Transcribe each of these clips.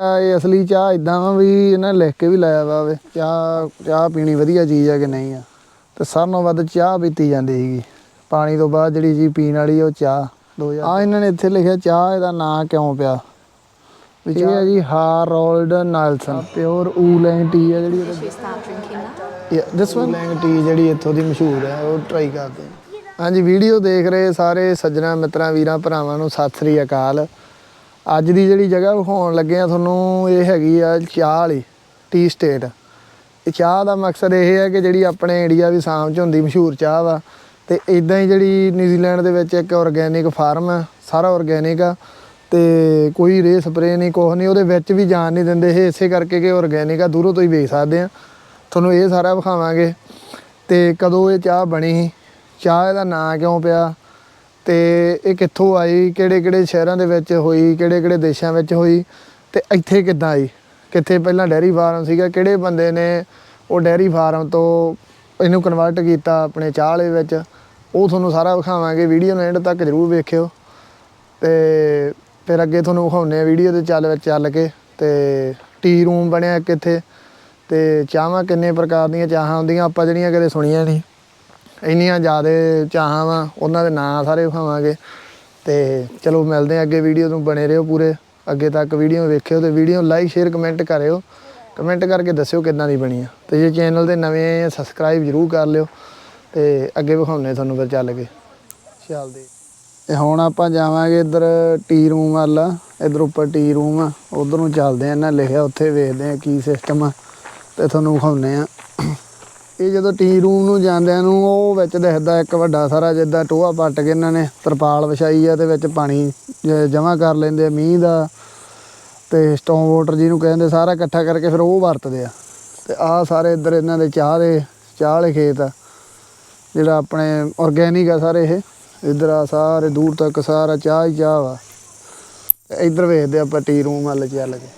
ਆ ਇਹ ਅਸਲੀ ਚਾਹ ਇਦਾਂ ਵਾ ਵੀ ਇਹਨਾਂ ਨੇ ਲਿਖ ਕੇ ਵੀ ਲਾਇਆ ਵਾ ਵੇ ਚਾਹ ਚਾਹ ਪੀਣੀ ਵਧੀਆ ਚੀਜ਼ ਆ ਕਿ ਨਹੀਂ ਆ। ਤੇ ਸਾਰਿਆਂ ਨਾਲੋਂ ਵੱਧ ਚਾਹ ਪੀਤੀ ਜਾਂਦੀ ਸੀਗੀ। ਪਾਣੀ ਤੋਂ ਬਾਅਦ ਜਿਹੜੀ ਚੀਜ਼ ਪੀਣ ਵਾਲੀ ਉਹ ਚਾਹ 2000 ਆ ਇਹਨਾਂ ਨੇ ਇੱਥੇ ਲਿਖਿਆ ਚਾਹ ਇਹਦਾ ਨਾਂ ਕਿਉਂ ਪਿਆ? ਵੀ ਇਹ ਹੈ ਜੀ ਹਾਰੋਲਡ ਨਾਲਸਨ। ਪਿਓਰ ਊਲੈਂਗ ਟੀ ਹੈ ਜਿਹੜੀ that? This one oolong tea ਜਿਹੜੀ ਇੱਥੋਂ ਦੀ ਮਸ਼ਹੂਰ ਹੈ ਉਹ ਟਰਾਈ ਕਰਦੇ ਹਾਂ। ਹਾਂਜੀ ਵੀਡੀਓ ਦੇਖ ਰਹੇ ਸਾਰੇ ਸੱਜਣਾ ਮਿੱਤਰਾਂ ਵੀਰਾਂ ਭਰਾਵਾਂ ਨੂੰ ਸਤਿ ਸ੍ਰੀ ਅਕਾਲ। ਅੱਜ ਦੀ ਜਿਹੜੀ ਜਗ੍ਹਾ ਵਿਖਾਉਣ ਲੱਗੇ ਆ ਤੁਹਾਨੂੰ, ਇਹ ਹੈਗੀ ਆ ਚਾਹ ਵਾਲੀ ਟੀ ਸਟੇਟ ਇਹ ਚਾਹ ਦਾ ਮਕਸਦ ਇਹ ਹੈ ਕਿ ਜਿਹੜੀ ਆਪਣੇ ਇੰਡੀਆ ਵੀ ਸਾਮ ਚ ਹੁੰਦੀ ਮਸ਼ਹੂਰ ਚਾਹ ਵਾ, ਤੇ ਇਦਾਂ ਹੀ ਜਿਹੜੀ ਨਿਊਜ਼ੀਲੈਂਡ ਦੇ ਵਿੱਚ ਇੱਕ ਆਰਗੇਨਿਕ ਫਾਰਮ ਆ, ਸਾਰਾ ਆਰਗੇਨਿਕ ਆ, ਤੇ ਕੋਈ ਰੇ ਸਪਰੇ ਨਹੀਂ ਕੁਛ ਨਹੀਂ ਉਹਦੇ ਵਿੱਚ ਵੀ ਜਾਨ ਨਹੀਂ ਦਿੰਦੇ, ਇਹ ਇਸੇ ਕਰਕੇ ਕਿ ਆਰਗੇਨਿਕ ਆ, ਦੂਰੋਂ ਤੋਂ ਹੀ ਵੇਚ ਸਕਦੇ ਆ। ਤੁਹਾਨੂੰ ਇਹ ਸਾਰਾ ਵਿਖਾਵਾਂਗੇ, ਤੇ ਕਦੋਂ ਇਹ ਚਾਹ ਬਣੀ ਸੀ ਚਾਹ ਦਾ ਨਾਂ ਕਿਉਂ ਪਿਆ ਤੇ ਇਹ ਕਿੱਥੋਂ ਆਈ, ਕਿਹੜੇ ਕਿਹੜੇ ਸ਼ਹਿਰਾਂ ਦੇ ਵਿੱਚ ਹੋਈ, ਕਿਹੜੇ ਕਿਹੜੇ ਦੇਸ਼ਾਂ ਵਿੱਚ ਹੋਈ ਤੇ ਇੱਥੇ ਕਿੱਦਾਂ ਆਈ? ਕਿੱਥੇ ਪਹਿਲਾਂ ਡੈਰੀ ਫਾਰਮ ਸੀਗਾ, ਕਿਹੜੇ ਬੰਦੇ ਨੇ ਉਹ ਡੈਰੀ ਫਾਰਮ ਤੋਂ ਇਹਨੂੰ ਕਨਵਰਟ ਕੀਤਾ ਆਪਣੇ ਚਾਹ ਵਾਲੇ ਵਿੱਚ? ਉਹ ਤੁਹਾਨੂੰ ਸਾਰਾ ਵਿਖਾਵਾਂਗੇ, ਵੀਡੀਓ ਨੂੰ ਐਂਡ ਤੱਕ ਜ਼ਰੂਰ ਵੇਖਿਓ ਤੇ ਫਿਰ ਅੱਗੇ ਤੁਹਾਨੂੰ ਵਿਖਾਉਂਦੇ ਆ ਵੀਡੀਓ ਦੇ ਚੱਲ ਵਿੱਚ ਚੱਲ ਕੇ ਤੇ ਟੀ ਰੂਮ ਬਣਿਆ ਇੱਕ ਇੱਥੇ ਤੇ ਚਾਹਾਂ ਕਿੰਨੇ ਪ੍ਰਕਾਰ ਦੀਆਂ ਚਾਹਾਂ ਹੁੰਦੀਆਂ, ਆਪਾਂ ਜਿਹੜੀਆਂ ਕਦੇ ਸੁਣੀਆਂ ਨਹੀਂ। ਇੰਨੀਆਂ ਜ਼ਿਆਦਾ ਚਾਹਾਂ ਵਾ, ਉਹਨਾਂ ਦੇ ਨਾਂ ਸਾਰੇ ਵਿਖਾਵਾਂਗੇ। ਤੇ ਚਲੋ ਮਿਲਦੇ ਆ ਅੱਗੇ ਵੀਡੀਓ ਨੂੰ, ਬਣੇ ਰਹੋ ਪੂਰੇ। ਅੱਗੇ ਤੱਕ ਵੀਡੀਓ ਵੇਖਿਓ ਤੇ ਵੀਡੀਓ ਲਾਈਕ, ਸ਼ੇਅਰ, ਕਮੈਂਟ ਕਰਿਓ। ਕਮੈਂਟ ਕਰਕੇ ਦੱਸਿਓ ਕਿੱਦਾਂ ਦੀ ਬਣੀ ਆ। ਤੇ ਜੇ ਚੈਨਲ ਤੇ ਨਵੇਂ ਆਏ ਆ ਸਬਸਕ੍ਰਾਈਬ ਜ਼ਰੂਰ ਕਰ ਲਿਓ। ਤੇ ਅੱਗੇ ਵਿਖਾਉਂਦੇ ਤੁਹਾਨੂੰ ਫਿਰ ਚੱਲ ਕੇ। ਚੱਲਦੇ ਤੇ ਹੁਣ ਆਪਾਂ ਜਾਵਾਂਗੇ ਇੱਧਰ ਟੀ ਰੂਮ ਵੱਲ। ਇੱਧਰ ਉੱਪਰ ਟੀ ਰੂਮ ਆ। ਉਧਰ ਨੂੰ ਚੱਲਦੇ ਆ ਇਹਨਾਂ ਲਿਖਿਆ, ਉੱਥੇ ਵੇਖਦੇ ਆ ਕੀ ਸਿਸਟਮ ਆ। ਤੇ ਤੁਹਾਨੂੰ ਵਿਖਾਉਂਦੇ ਆ। ਇਹ ਜਦੋਂ ਟੀ ਰੂਮ ਨੂੰ ਜਾਂਦਿਆਂ ਨੂੰ ਉਹ ਵਿੱਚ ਦਿਖਦਾ ਇੱਕ ਵੱਡਾ ਸਾਰਾ ਜਿੱਦਾਂ ਟੋਆ ਪੱਟ ਕੇ ਇਹਨਾਂ ਨੇ ਤਰਪਾਲ ਵਿਛਾਈ ਆ ਤੇ ਵਿੱਚ ਪਾਣੀ ਜਮ੍ਹਾਂ ਕਰ ਲੈਂਦੇ ਆ, ਮੀਂਹ ਦਾ ਤੇ ਸਟੋਮ ਵਾਟਰ ਜਿਹਨੂੰ ਕਹਿੰਦੇ ਸਾਰਾ ਇਕੱਠਾ ਕਰਕੇ ਫਿਰ ਉਹ ਵਰਤਦੇ ਆ। ਤੇ ਆਹ ਸਾਰੇ ਇੱਧਰ ਇਹਨਾਂ ਦੇ ਚਾਹ ਦੇ, ਚਾਹ ਵਾਲੇ ਖੇਤ ਆ। ਜਿਹੜਾ ਆਪਣੇ ਆਰਗੇਨਿਕ ਆ ਸਾਰੇ ਇਹ। ਇੱਧਰ ਆ ਸਾਰੇ ਦੂਰ ਤੱਕ ਸਾਰਾ ਚਾਹ ਹੀ ਚਾਹ ਵਾ। ਇੱਧਰ ਵੇਖਦੇ ਆਪਾਂ ਟੀ ਰੂਮ ਵੱਲ ਚੱਲ ਕੇ।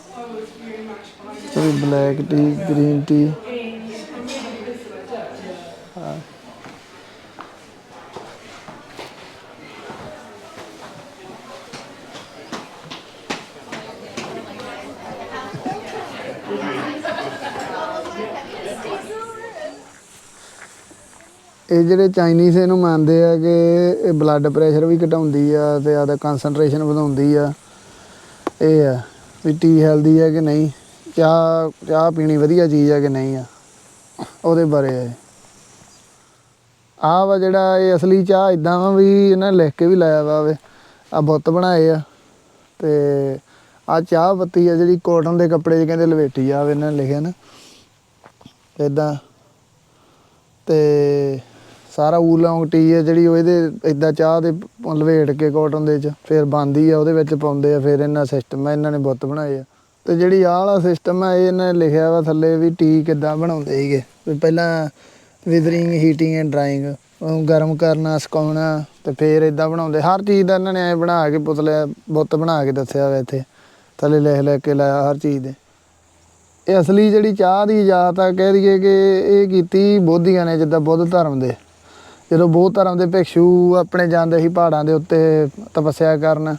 ਬਲੈਕ ਟੀ ਗ੍ਰੀਨ ਟੀ ਇਹ ਜਿਹੜੇ ਚਾਈਨੀਜ਼ ਇਹਨੂੰ ਮੰਨਦੇ ਆ ਕਿ ਇਹ ਬਲੱਡ ਪ੍ਰੈਸ਼ਰ ਵੀ ਘਟਾਉਂਦੀ ਆ ਤੇ ਆਦਾ ਕਨਸੈਂਟਰੇਸ਼ਨ ਵਧਾਉਂਦੀ ਆ। ਇਹ ਆ ਵੀ ਟੀ ਹੈਲਦੀ ਆ ਕਿ ਨਹੀਂ? ਚਾਹ ਚਾਹ ਪੀਣੀ ਵਧੀਆ ਚੀਜ਼ ਆ ਕਿ ਨਹੀਂ ਆ? ਉਹਦੇ ਬਾਰੇ ਆ ਆ ਵਾ ਜਿਹੜਾ ਇਹ ਅਸਲੀ ਚਾਹ ਇਦਾਂ ਵਾ ਵੀ ਇਹਨਾਂ ਨੇ ਲਿਖ ਕੇ ਵੀ ਲਾਇਆ ਵਾ ਵੇ। ਆ ਬੁੱਤ ਬਣਾਏ ਆ ਤੇ ਆ ਚਾਹ ਪੱਤੀ ਆ ਜਿਹੜੀ ਕੋਟਨ ਦੇ ਕੱਪੜੇ 'ਚ ਕਹਿੰਦੇ ਲਵੇਟੀ ਆ ਇਹਨਾਂ ਨੇ ਲਿਖਿਆ ਨਾ। ਇਦਾਂ ਤੇ ਸਾਰਾ ਊਲੌਂਗ ਟੀ ਹੈ ਜਿਹੜੀ ਉਹ ਇਹਦੇ ਇਦਾਂ ਚਾਹ ਦੇ ਲਵੇਟ ਕੇ ਕਾਟਨ ਦੇ ਚ ਫਿਰ ਬੰਦੀ ਆ, ਉਹਦੇ ਵਿੱਚ ਪਾਉਂਦੇ ਆ, ਫਿਰ ਇਹਨਾਂ ਸਿਸਟਮ ਆ, ਇਹਨਾਂ ਨੇ ਬੁੱਤ ਬਣਾਏ ਆ। ਤੇ ਜਿਹੜੀ ਆਹ ਵਾਲਾ ਸਿਸਟਮ ਆ, ਇਹ ਇਹਨਾਂ ਨੇ ਲਿਖਿਆ ਵਾ ਥੱਲੇ ਵੀ ਟੀ ਕਿੱਦਾਂ ਬਣਾਉਂਦੇ ਸੀਗੇ। ਵੀ ਪਹਿਲਾਂ ਵਿਦਰਿੰਗ ਹੀਟਿੰਗ ਐਂਡ ਡਰਾਈਂਗ ਗਰਮ ਕਰਨਾ, ਸੁਕਾਉਣਾ ਤੇ ਫਿਰ ਇਦਾਂ ਬਣਾਉਂਦੇ। ਹਰ ਚੀਜ਼ ਦਾ ਇਹਨਾਂ ਨੇ ਐ ਬਣਾ ਕੇ ਪੁਤਲੇ ਬੁੱਤ ਬਣਾ ਕੇ ਦੱਸਿਆ ਵਾ ਇੱਥੇ। ਥੱਲੇ ਲਿਖ ਲਿਖ ਕੇ ਲਾਇਆ ਹਰ ਚੀਜ਼ ਦੇ। ਇਹ ਅਸਲੀ ਜਿਹੜੀ ਚਾਹ ਦੀ ਇਜਾਜ਼ਤ ਆ, ਕਹਿ ਦਈਏ ਕਿ ਇਹ ਕੀਤੀ ਬੋਧੀਆਂ ਨੇ ਜਿੱਦਾਂ ਬੁੱਧ ਧਰਮ ਦੇ। ਜਦੋਂ ਬਹੁਤ ਧਰਮ ਦੇ ਭਿਕਸ਼ੂ ਆਪਣੇ ਜਾਂਦੇ ਸੀ ਪਹਾੜਾਂ ਦੇ ਉੱਤੇ ਤਪੱਸਿਆ ਕਰਨ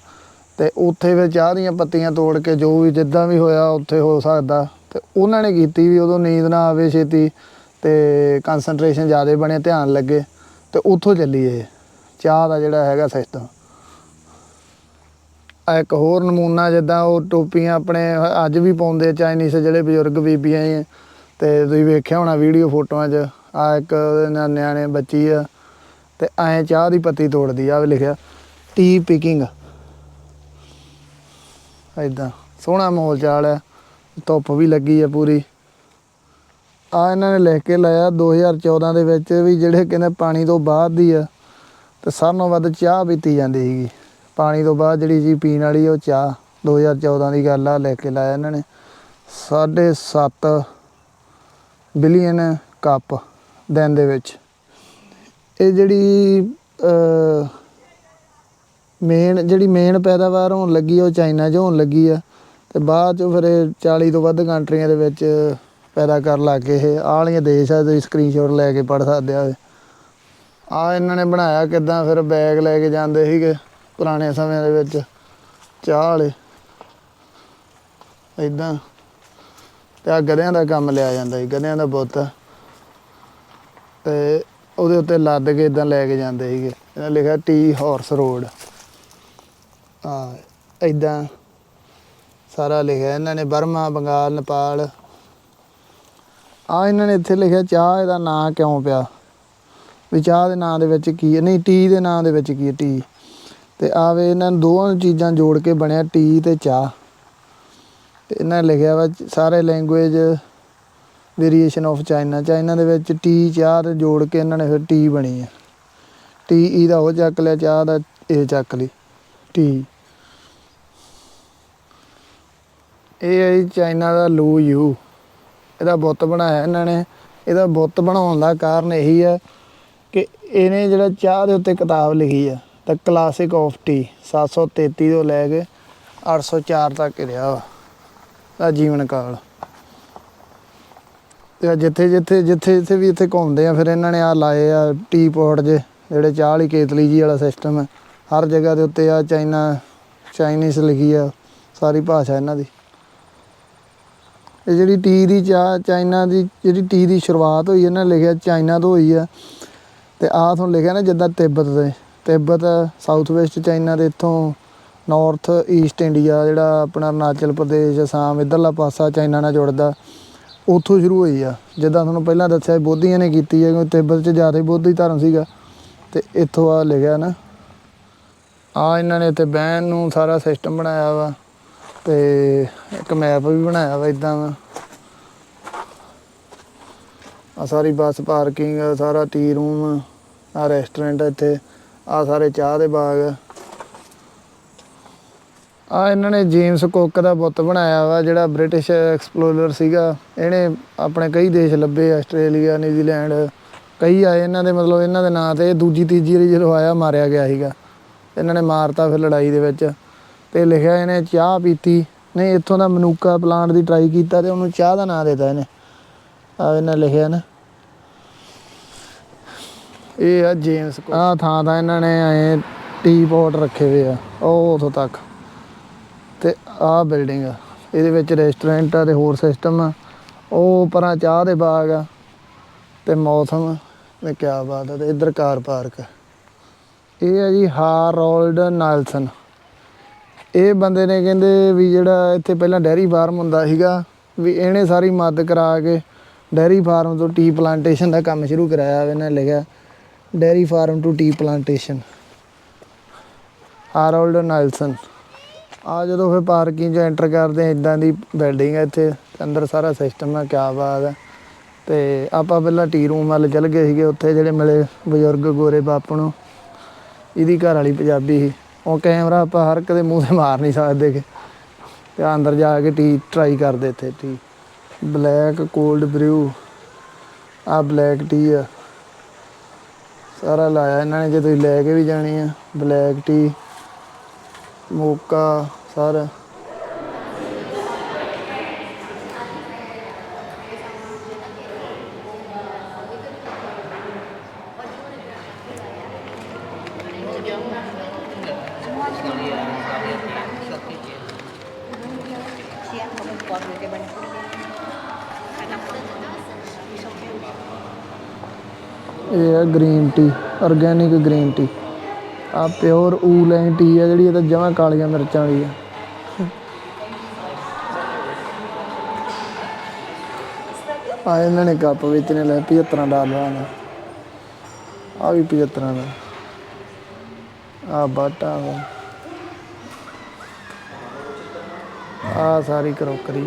ਤੇ ਉੱਥੇ ਫਿਰ ਚਾਹ ਦੀਆਂ ਪੱਤੀਆਂ ਤੋੜ ਕੇ ਜੋ ਵੀ ਜਿੱਦਾਂ ਵੀ ਹੋਇਆ ਉੱਥੇ ਹੋ ਸਕਦਾ ਤੇ ਉਹਨਾਂ ਨੇ ਕੀਤੀ ਵੀ ਉਦੋਂ ਨੀਂਦ ਨਾ ਆਵੇ ਛੇਤੀ ਤੇ ਕਨਸੈਂਟਰੇਸ਼ਨ ਜ਼ਿਆਦਾ ਬਣੇ, ਧਿਆਨ ਲੱਗੇ ਤੇ ਉੱਥੋਂ ਚੱਲੀ ਇਹ। ਚਾਹ ਦਾ ਜਿਹੜਾ ਹੈਗਾ ਸਿਸਟਮ ਆ ਇੱਕ ਹੋਰ ਨਮੂਨਾ ਜਿੱਦਾਂ ਉਹ ਟੋਪੀਆਂ ਆਪਣੇ ਅੱਜ ਵੀ ਪਾਉਂਦੇ ਚਾਈਨੀਜ਼ ਜਿਹੜੇ ਬਜ਼ੁਰਗ ਬੀਬੀਆਂ ਏ ਤੇ ਤੁਸੀਂ ਵੇਖਿਆ ਹੋਣਾ ਵੀਡੀਓ ਫੋਟੋਆਂ 'ਚ ਆ ਇੱਕ ਉਹਦੇ ਨਿਆਣੇ ਬੱਚੀ ਆ। ਤੇ ਐਂ ਚਾਹ ਦੀ ਪੱਤੀ ਤੋੜਦੀ ਆ ਵੀ ਲਿਖਿਆ ਟੀ ਪਿਕਿੰਗ ਐਦਾਂ ਸੋਹਣਾ ਮਾਹੌਲ ਚਾਲ ਹੈ, ਧੁੱਪ ਵੀ ਲੱਗੀ ਹੈ ਪੂਰੀ। ਆ ਇਹਨਾਂ ਨੇ ਲਿਖ ਕੇ ਲਾਇਆ 2014 ਦੇ ਵਿੱਚ ਵੀ ਜਿਹੜੇ ਕਹਿੰਦੇ ਪਾਣੀ ਤੋਂ ਬਾਅਦ ਦੀ ਆ, ਤੇ ਸਾਰਿਆਂ ਨਾਲੋਂ ਵੱਧ ਚਾਹ ਪੀਤੀ ਜਾਂਦੀ ਸੀਗੀ। ਪਾਣੀ ਤੋਂ ਬਾਅਦ ਜਿਹੜੀ ਜੀ ਪੀਣ ਵਾਲੀ ਉਹ ਚਾਹ 2014 ਦੀ ਗੱਲ ਆ, ਲਿਖ ਕੇ ਲਾਇਆ ਇਹਨਾਂ ਨੇ। 7.5 ਬਿਲੀਅਨ ਕੱਪ ਦਿਨ ਦੇ ਵਿੱਚ। ਇਹ ਜਿਹੜੀ ਮੇਨ ਜਿਹੜੀ ਮੇਨ ਪੈਦਾਵਾਰ ਹੋਣ ਲੱਗੀ ਉਹ ਚਾਈਨਾ 'ਚ ਹੋਣ ਲੱਗੀ ਆ। ਤੇ ਬਾਅਦ 'ਚ ਫਿਰ ਇਹ 40 ਤੋਂ ਵੱਧ ਕੰਟਰੀਆਂ ਦੇ ਵਿੱਚ ਪੈਦਾ ਕਰਨ ਲੱਗ ਗਏ ਇਹ ਆਹ ਵਾਲੀਆਂ ਦੇਸ਼ ਆ, ਤੁਸੀਂ ਸਕਰੀਨਸ਼ਾਟ ਲੈ ਕੇ ਪੜ੍ਹ ਸਕਦੇ ਆ ਆ ਇਹਨਾਂ ਨੇ ਬਣਾਇਆ ਕਿਦਾਂ ਫਿਰ ਬੈਗ ਲੈ ਕੇ ਜਾਂਦੇ ਸੀਗੇ ਪੁਰਾਣੇ ਸਮਿਆਂ ਦੇ ਵਿੱਚ। ਚਾਹ ਵਾਲੇ। ਇਦਾਂ ਤੇ ਆ ਗਧਿਆਂ ਦਾ ਕੰਮ ਲਿਆ ਜਾਂਦਾ ਸੀ, ਗਧਿਆਂ ਦਾ ਬੁੱਤ। ਤੇ ਉਹਦੇ ਉੱਤੇ ਲੱਦ ਕੇ ਇਦਾਂ ਲੈ ਕੇ ਜਾਂਦੇ ਸੀਗੇ। ਇਹਨਾਂ ਲਿਖਿਆ ਟੀ ਹਾਰਸ ਰੋਡ ਆ ਇਦਾਂ ਸਾਰਾ ਲਿਖਿਆ। ਇਹਨਾਂ ਨੇ ਬਰਮਾ, ਬੰਗਾਲ, ਨੇਪਾਲ। ਆ ਇਹਨਾਂ ਨੇ ਇੱਥੇ ਲਿਖਿਆ, ਚਾਹ ਇਹਦਾ ਨਾਂ ਕਿਉਂ ਪਿਆ? ਵੀ ਚਾਹ ਦੇ ਨਾਂ ਦੇ ਵਿੱਚ ਕੀ ਹੈ? ਨਹੀਂ ਟੀ ਦੇ ਨਾਂ ਦੇ ਵਿੱਚ ਕੀ ਹੈ? ਟੀ ਤੇ ਆਵੇ ਇਹਨਾਂ ਦੋਵਾਂ ਚੀਜ਼ਾਂ ਜੋੜ ਕੇ ਬਣਿਆ ਟੀ ਤੇ ਚਾਹ। ਤੇ ਇਹਨਾਂ ਨੇ ਲਿਖਿਆ ਵਾ, ਸਾਰੇ language variation of China China ਦੇ ਵਿੱਚ ਟੀ ਚਾਹ ਜੋੜ ਕੇ ਇਹਨਾਂ ਨੇ ਫਿਰ ਟੀ ਬਣੀ ਹੈ ਟੀ ਈ ਦਾ ਉਹ ਚੱਕ ਲਿਆ, ਚਾਹ ਦਾ ਇਹ ਚੱਕ ਲਈ ਟੀ ਇਹ ਹੈ ਜੀ ਚਾਈਨਾ ਦਾ ਲੂ ਯੂ ਇਹਦਾ ਬੁੱਤ ਬਣਾਇਆ ਇਹਨਾਂ ਨੇ। ਇਹਦਾ ਬੁੱਤ ਬਣਾਉਣ ਦਾ ਕਾਰਨ ਇਹੀ ਆ ਕਿ ਇਹਨੇ ਜਿਹੜਾ ਚਾਹ ਦੇ ਉੱਤੇ ਕਿਤਾਬ ਲਿਖੀ ਆ ਤਾਂ ਕਲਾਸਿਕ ਆਫ ਟੀ 733 ਤੋਂ ਲੈ ਕੇ 804 ਤੱਕ ਰਿਹਾ ਵਾ। ਦਾ ਜੀਵਨ ਕਾਲ। ਤੇ ਜਿੱਥੇ ਜਿੱਥੇ ਜਿੱਥੇ ਜਿੱਥੇ ਵੀ ਇੱਥੇ ਘੁੰਮਦੇ ਆ, ਫਿਰ ਇਹਨਾਂ ਨੇ ਆ ਲਾਏ ਆ ਟੀ ਪੋਟ ਜੇ, ਜਿਹੜੇ ਚਾਹ ਵਾਲੀ ਕੇਤਲੀ ਜੀ ਵਾਲਾ ਸਿਸਟਮ ਹੈ ਹਰ ਜਗ੍ਹਾ ਦੇ ਉੱਤੇ ਆ ਚਾਈਨਾ, ਚਾਈਨੀਜ਼ ਲਿਖੀ ਆ, ਸਾਰੀ ਭਾਸ਼ਾ ਇਹਨਾਂ ਦੀ। ਇਹ ਜਿਹੜੀ ਟੀ ਦੀ ਚਾਹ, ਚਾਈਨਾ ਦੀ ਜਿਹੜੀ ਟੀ ਦੀ ਸ਼ੁਰੂਆਤ ਹੋਈ, ਇਹਨਾਂ ਨੇ ਲਿਖਿਆ ਚਾਈਨਾ ਤੋਂ ਹੋਈ ਆ। ਤੇ ਆਹ ਤੁਹਾਨੂੰ ਲਿਖਿਆ ਨਾ ਜਿੱਦਾਂ ਤਿੱਬਤ ਦੇ ਤਿੱਬਤ ਸਾਊਥ ਵੈਸਟ ਚਾਈਨਾ ਦੇ ਇੱਥੋਂ ਨਾਰਥ ਈਸਟ ਇੰਡੀਆ ਜਿਹੜਾ ਆਪਣਾ ਅਰੁਣਾਚਲ ਪ੍ਰਦੇਸ਼, ਅਸਾਮ, ਇਧਰਲਾ ਪਾਸਾ ਚਾਈਨਾ ਨਾਲ ਜੁੜਦਾ। ਉੱਥੋਂ ਸ਼ੁਰੂ ਹੋਈ ਆ। ਜਿੱਦਾਂ ਤੁਹਾਨੂੰ ਪਹਿਲਾਂ ਦੱਸਿਆ ਬੋਧੀਆਂ ਨੇ ਕੀਤੀ ਹੈ ਕਿਉਂਕਿ ਤਿੱਬਤ 'ਚ ਜ਼ਿਆਦਾ ਬੋਧੀ ਧਰਮ ਸੀਗਾ। ਤੇ ਇੱਥੋਂ ਆ ਲਿਖਿਆ ਨਾ, ਆ ਇਹਨਾਂ ਨੇ ਇੱਥੇ ਬਹਿਣ ਨੂੰ ਸਾਰਾ ਸਿਸਟਮ ਬਣਾਇਆ ਵਾ, ਤੇ ਇੱਕ ਮੈਪ ਵੀ ਬਣਾਇਆ ਵਾ ਇਦਾਂ ਵਾ। ਆ ਸਾਰੀ ਬੱਸ ਪਾਰਕਿੰਗ, ਸਾਰਾ ਟੀ ਰੂਮ ਆ ਰੈਸਟੋਰੈਂਟ ਇੱਥੇ, ਆ ਸਾਰੇ ਚਾਹ ਦੇ ਬਾਗ। ਆ ਇਹਨਾਂ ਨੇ ਜੇਮਸ ਕੁੱਕ ਦਾ ਬੁੱਤ ਬਣਾਇਆ ਵਾ, ਜਿਹੜਾ ਬ੍ਰਿਟਿਸ਼ ਐਕਸਪਲੋਰਰ ਸੀਗਾ। ਇਹਨੇ ਆਪਣੇ ਕਈ ਦੇਸ਼ ਲੱਭੇ ਆਸਟ੍ਰੇਲੀਆ ਨਿਊਜ਼ੀਲੈਂਡ ਕਈ ਆਏ ਇਹਨਾਂ ਦੇ, ਮਤਲਬ ਇਹਨਾਂ ਦੇ ਨਾਂ ਤੇ ਦੂਜੀ, ਤੀਜੀ ਵਾਰੀ ਜਦੋਂ ਆਇਆ, ਮਾਰਿਆ ਗਿਆ ਸੀਗਾ। ਇਹਨਾਂ ਨੇ ਮਾਰਤਾ ਫਿਰ ਲੜਾਈ ਦੇ ਵਿੱਚ। ਤੇ ਲਿਖਿਆ ਇਹਨੇ ਚਾਹ ਪੀਤੀ। ਨਹੀਂ, ਇੱਥੋਂ ਦਾ ਮਨੂਕਾ ਪਲਾਂਟ ਦੀ ਟਰਾਈ ਕੀਤਾ ਤੇ ਉਹਨੂੰ ਚਾਹ ਦਾ ਨਾਂ ਦਿੱਤਾ ਇਹਨੇ। ਆ ਇਹਨਾਂ ਲਿਖਿਆ ਨਾ। ਇਹ ਆ ਜੇਮਸ ਆ ਥਾਂ ਤਾਂ ਇਹਨਾਂ ਨੇ ਐ ਟੀ ਪੋਟ ਰੱਖੇ ਹੋਏ ਆ, ਉਹ ਉਥੋਂ ਤੱਕ। ਤੇ ਆਹ ਬਿਲਡਿੰਗ ਆ। ਇਹਦੇ ਵਿੱਚ ਰੈਸਟੋਰੈਂਟ ਆ ਤੇ ਹੋਰ ਸਿਸਟਮ ਆ। ਉਹ ਪਰਾਂ ਚਾਹ ਦੇ ਬਾਗ ਆ ਤੇ ਮੌਸਮ ਤੇ ਕਿਆ ਬਾਤ ਆ ਤੇ ਇੱਧਰ ਕਾਰ ਪਾਰਕ ਇਹ ਆ ਜੀ ਹਾਰੋਲਡ ਨਾਲਸਨ ਇਹ ਬੰਦੇ ਨੇ ਕਹਿੰਦੇ ਵੀ ਜਿਹੜਾ ਇੱਥੇ ਪਹਿਲਾਂ ਡੈਰੀ ਫਾਰਮ ਹੁੰਦਾ ਸੀਗਾ ਵੀ ਇਹਨੇ ਸਾਰੀ ਮਦਦ ਕਰਾ ਕੇ ਡੈਰੀ ਫਾਰਮ ਤੋਂ ਟੀ ਪਲਾਂਟੇਸ਼ਨ ਦਾ ਕੰਮ ਸ਼ੁਰੂ ਕਰਾਇਆ ਇਹਨੇ ਲਿਖਿਆ dairy farm to tea plantation Harold Nelson ਆ ਜਦੋਂ ਫਿਰ ਪਾਰਕਿੰਗ 'ਚ ਐਂਟਰ ਕਰਦੇ ਆ ਇਦਾਂ ਦੀ ਬਿਲਡਿੰਗ ਹੈ ਇੱਥੇ, ਅੰਦਰ ਸਾਰਾ ਸਿਸਟਮ ਹੈ ਕਿਆ ਬਾਤ ਹੈ ਤੇ ਆਪਾਂ ਪਹਿਲਾਂ ਟੀ ਰੂਮ ਵੱਲ ਚੱਲ ਗਏ ਸੀਗੇ, ਉੱਥੇ ਜਿਹੜੇ ਮਿਲੇ ਬਜ਼ੁਰਗ ਗੋਰੇ ਬਾਪੂ ਨੂੰ, ਇਹਦੀ ਘਰ ਵਾਲੀ ਪੰਜਾਬੀ ਸੀ। ਉਹ ਕੈਮਰਾ ਆਪਾਂ ਹਰ ਕਦੇ ਮੂੰਹ ਤੇ ਮਾਰ ਨਹੀਂ ਸਕਦੇ ਕਿ ਤੇ ਅੰਦਰ ਜਾ ਕੇ ਟੀ ਟਰਾਈ ਕਰਦੇ ਇੱਥੇ ਟੀ ਬਲੈਕ ਕੋਲਡ ਬ੍ਰਿਊ ਆ ਬਲੈਕ ਟੀ ਆ। ਸਾਰਾ ਲਾਇਆ ਇਹਨਾਂ ਨੇ, ਜੇ ਤੁਸੀਂ ਲੈ ਕੇ ਵੀ ਜਾਣੀ ਆ ਬਲੈਕ ਟੀ ਮੋਕਾ ਸਾਰਾ। ਇਹ ਹੈ green tea organic green tea ਆ ਪਿਓਰ ਊਲੈਂਗ ਟੀ ਆ ਜਿਹੜੀ, ਇਹ ਤਾਂ ਜਮਾਂ ਕਾਲੀਆਂ ਮਿਰਚਾਂ ਵਾਲੀ ਆ। ਆ ਇਹਨਾਂ ਨੇ ਕੱਪ ਵੇਚਣੇ ਲੈ 75 ਡਾਲਰਾਂ ਦਾ ਆ ਵੀ 75 ਦਾ। ਆ ਬਾਟਾ ਵਾ ਆ ਸਾਰੀ ਕਰੋਕਰੀ।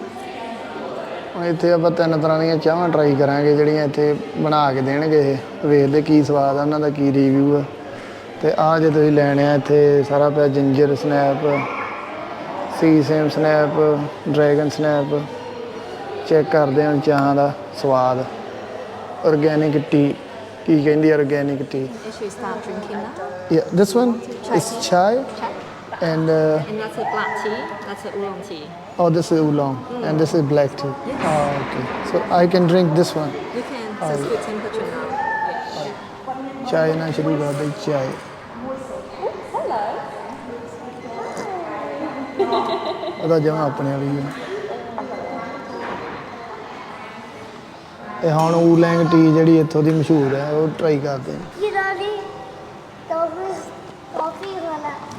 ਹੁਣ ਇੱਥੇ ਆਪਾਂ ਤਿੰਨ ਤਰ੍ਹਾਂ ਦੀਆਂ ਚਾਹਾਂ ਟਰਾਈ ਕਰਾਂਗੇ, ਜਿਹੜੀਆਂ ਇੱਥੇ ਬਣਾ ਕੇ ਦੇਣਗੇ ਇਹ। ਵੇਖਦੇ ਕੀ ਸਵਾਦ ਆ, ਉਹਨਾਂ ਦਾ ਕੀ ਰਿਵਿਊ ਆ। ਤੇ ਆ ਜੇ ਤੁਸੀਂ ਲੈਣੇ ਆ ਇੱਥੇ ਸਾਰਾ ਪਿਆ ginger snap sesame snap dragon snap check ਕਰਦੇ ਹਾਂ ਚਾਹਾਂ ਦਾ ਸਵਾਦ ਆਰਗੇਨਿਕ ਟੀ ਕੀ ਕਹਿੰਦੀ organic tea Should we start drinking now? Yeah, this one is chai Chai. and uh, And that's a black tea. That's a oolong tea. oh, this is oolong and this is black tea. Oh, okay. So I can drink this one. You can. So it's good temperature now. Yeah. ਚਾय ਨਾਲ ਸ਼ੁਰੂ ਕਰ ਦੇ Hello. ਉਹਦਾ ਜਮਾ ਆਪਣੇ ਵਾਲੀ ਹੈ ਇਹ ਹੁਣ ਊਲੈਂਗ ਟੀ ਜਿਹੜੀ ਇੱਥੋਂ ਦੀ ਮਸ਼ਹੂਰ ਹੈ ਉਹ ਟਰਾਈ ਕਰਦੇ ਨੇ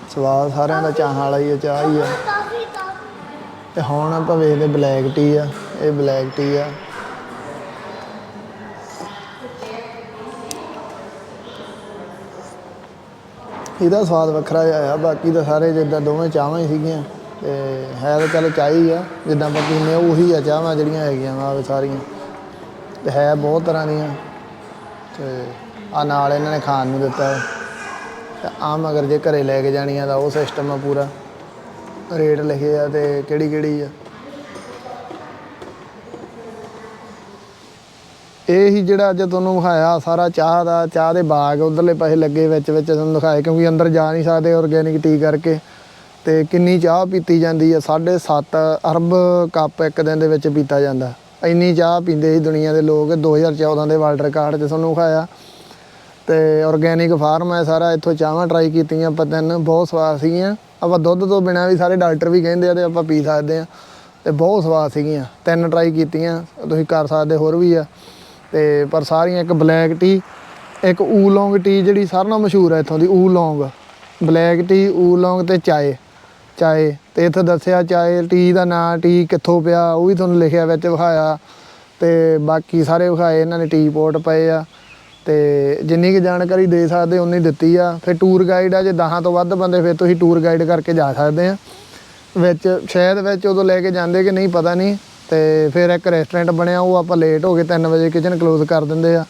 ਸਵਾਦ ਸਾਰਿਆਂ ਦਾ ਚਾਹ ਵਾਲਾ ਹੀ ਹੈ ਚਾਹ ਹੀ ਹੈ ਤੇ ਹੁਣ ਆਪਾਂ ਵੇਖਦੇ ਬਲੈਕ ਟੀ ਆ ਇਹ ਬਲੈਕ ਟੀ ਆ। ਇਹਦਾ ਸਵਾਦ ਵੱਖਰਾ ਜਿਹਾ ਆ, ਬਾਕੀ ਤਾਂ ਸਾਰੇ ਜਿੱਦਾਂ ਦੋਵੇਂ ਚਾਹਾਂ ਹੀ ਸੀਗੀਆਂ, ਤੇ ਹੈ ਤਾਂ ਚਲੋ ਚਾਹੀ ਆ, ਜਿੱਦਾਂ ਆਪਾਂ ਪੀਂਦੇ ਆ ਉਹੀ ਆ ਚਾਹਾਂ ਜਿਹੜੀਆਂ ਹੈਗੀਆਂ ਵਾ ਸਾਰੀਆਂ। ਤੇ ਹੈ ਬਹੁਤ ਤਰ੍ਹਾਂ ਦੀਆਂ, ਤੇ ਆ ਨਾਲ ਇਹਨਾਂ ਨੇ ਖਾਣ ਨੂੰ ਦਿੱਤਾ। ਹੈ ਤੇ ਆਮ ਅਗਰ ਜੇ ਘਰੇ ਲੈ ਕੇ ਜਾਣੀ ਆ ਤਾਂ ਉਹ ਸਿਸਟਮ ਆ ਪੂਰਾ। ਰੇਟ ਲਿਖੇ ਆ ਤੇ ਕਿਹੜੀ ਕਿਹੜੀ ਆ। ਇਹ ਹੀ ਜਿਹੜਾ ਅੱਜ ਤੁਹਾਨੂੰ ਵਿਖਾਇਆ, ਸਾਰਾ ਚਾਹ ਦਾ, ਚਾਹ ਦੇ ਬਾਗ, ਉਧਰਲੇ ਪਾਸੇ ਲੱਗੇ ਵਿੱਚ ਵਿੱਚ ਤੁਹਾਨੂੰ ਦਿਖਾਏ ਕਿਉਂਕਿ ਅੰਦਰ ਜਾ ਨਹੀਂ ਸਕਦੇ ਆਰਗੇਨਿਕ ਟੀ ਕਰਕੇ। ਤੇ ਕਿੰਨੀ ਚਾਹ ਪੀਤੀ ਜਾਂਦੀ ਹੈ 7.5 ਅਰਬ ਕੱਪ ਇੱਕ ਦਿਨ ਦੇ ਵਿੱਚ ਪੀਤਾ ਜਾਂਦਾ। ਇੰਨੀ ਚਾਹ ਪੀਂਦੇ ਸੀ ਦੁਨੀਆ ਦੇ ਲੋਕ 2014 ਦੇ ਵਰਲਡ ਰਿਕਾਰਡ 'ਚ ਤੁਹਾਨੂੰ ਵਿਖਾਇਆ। ਤੇ ਆਰਗੇਨਿਕ ਫਾਰਮ ਹੈ ਸਾਰਾ, ਇੱਥੋਂ ਚਾਹਾਂ ਟਰਾਈ ਕੀਤੀਆਂ ਆਪਾਂ ਤਿੰਨ, ਬਹੁਤ ਸਵਾਦ ਸੀਗੀਆਂ। ਆਪਾਂ ਦੁੱਧ ਤੋਂ ਬਿਨਾ ਵੀ ਸਾਰੇ ਡਾਕਟਰ ਵੀ ਕਹਿੰਦੇ ਆ ਤੇ ਆਪਾਂ ਪੀ ਸਕਦੇ ਆ। ਤੇ ਬਹੁਤ ਸਵਾਦ ਸੀਗੀਆਂ, ਤਿੰਨ ਟਰਾਈ ਕੀਤੀਆਂ, ਤੁਸੀਂ ਕਰ ਸਕਦੇ ਹੋਰ ਵੀ ਆ। ਤੇ ਪਰ ਸਾਰੀਆਂ ਇੱਕ ਬਲੈਕ ਟੀ, ਇੱਕ ਊਲੋਂਗ ਟੀ ਜਿਹੜੀ ਸਾਰਿਆਂ ਨਾਲੋਂ ਮਸ਼ਹੂਰ ਹੈ ਇੱਥੋਂ ਦੀ, ਊਲੋਂਗ। ਬਲੈਕ ਟੀ, ਊਲੋਂਗ ਤੇ ਚਾਏ ਚਾਏ। ਤੇ ਇੱਥੇ ਦੱਸਿਆ ਚਾਏ, ਟੀ ਦਾ ਨਾਂ, ਟੀ ਕਿੱਥੋਂ ਪਿਆ, ਉਹ ਵੀ ਤੁਹਾਨੂੰ ਲਿਖਿਆ ਵਿੱਚ ਵਿਖਾਇਆ। ਤੇ ਬਾਕੀ ਸਾਰੇ ਵਿਖਾਏ, ਇਹਨਾਂ ਨੇ ਟੀ ਪੋਟ ਪਏ ਆ। ਤੇ ਜਿੰਨੀ ਕੁ ਜਾਣਕਾਰੀ ਦੇ ਸਕਦੇ ਉਨੀ ਦਿੱਤੀ ਆ। ਫਿਰ ਟੂਰ ਗਾਈਡ ਆ, ਜੇ 10 ਤੋਂ ਵੱਧ ਬੰਦੇ, ਫਿਰ ਤੁਸੀਂ ਟੂਰ ਗਾਈਡ ਕਰਕੇ ਜਾ ਸਕਦੇ ਆ। ਵਿੱਚ, ਸ਼ਾਇਦ ਵਿੱਚ ਉਦੋਂ ਲੈ ਕੇ ਜਾਂਦੇ ਕਿ ਨਹੀਂ, ਪਤਾ ਨਹੀਂ। ਤੇ ਫਿਰ ਇੱਕ ਰੈਸਟੋਰੈਂਟ ਬਣਿਆ, ਉਹ ਆਪਾਂ ਲੇਟ ਹੋ ਗਏ 3 ਵਜੇ ਕਿਚਨ ਕਲੋਜ਼ ਕਰ ਦਿੰਦੇ ਆ।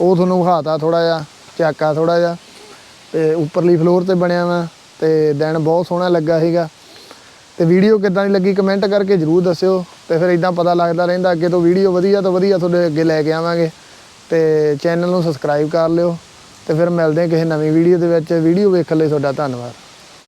ਉਹ ਤੁਹਾਨੂੰ ਵਿਖਾਤਾ ਥੋੜਾ ਜਿਹਾ ਚਾਕਾ ਥੋੜਾ ਜਿਹਾ, ਤੇ ਉੱਪਰਲੀ ਫਲੋਰ ਤੇ ਬਣਿਆ ਵਾ, ਤੇ ਦਿਨ ਬਹੁਤ ਸੋਹਣਾ ਲੱਗਾ ਸੀਗਾ। ਤੇ ਵੀਡੀਓ ਕਿੱਦਾਂ ਦੀ ਲੱਗੀ ਕਮੈਂਟ ਕਰਕੇ ਜਰੂਰ ਦੱਸਿਓ, ਤੇ ਫਿਰ ਇਦਾਂ ਪਤਾ ਲੱਗਦਾ ਰਹਿੰਦਾ, ਅੱਗੇ ਤੋਂ ਵੀਡੀਓ ਵਧੀਆ ਤੋਂ ਵਧੀਆ ਤੁਹਾਡੇ ਅੱਗੇ ਲੈ ਕੇ ਆਵਾਂਗੇ। ਤੇ ਚੈਨਲ ਨੂੰ ਸਬਸਕ੍ਰਾਈਬ ਕਰ ਲਿਓ, ਤੇ ਫਿਰ ਮਿਲਦੇ ਹਾਂ ਕਿਸੇ ਨਵੀਂ ਵੀਡੀਓ ਦੇ ਵਿੱਚ। ਵੀਡੀਓ ਵੇਖਣ ਲਈ ਤੁਹਾਡਾ ਧੰਨਵਾਦ।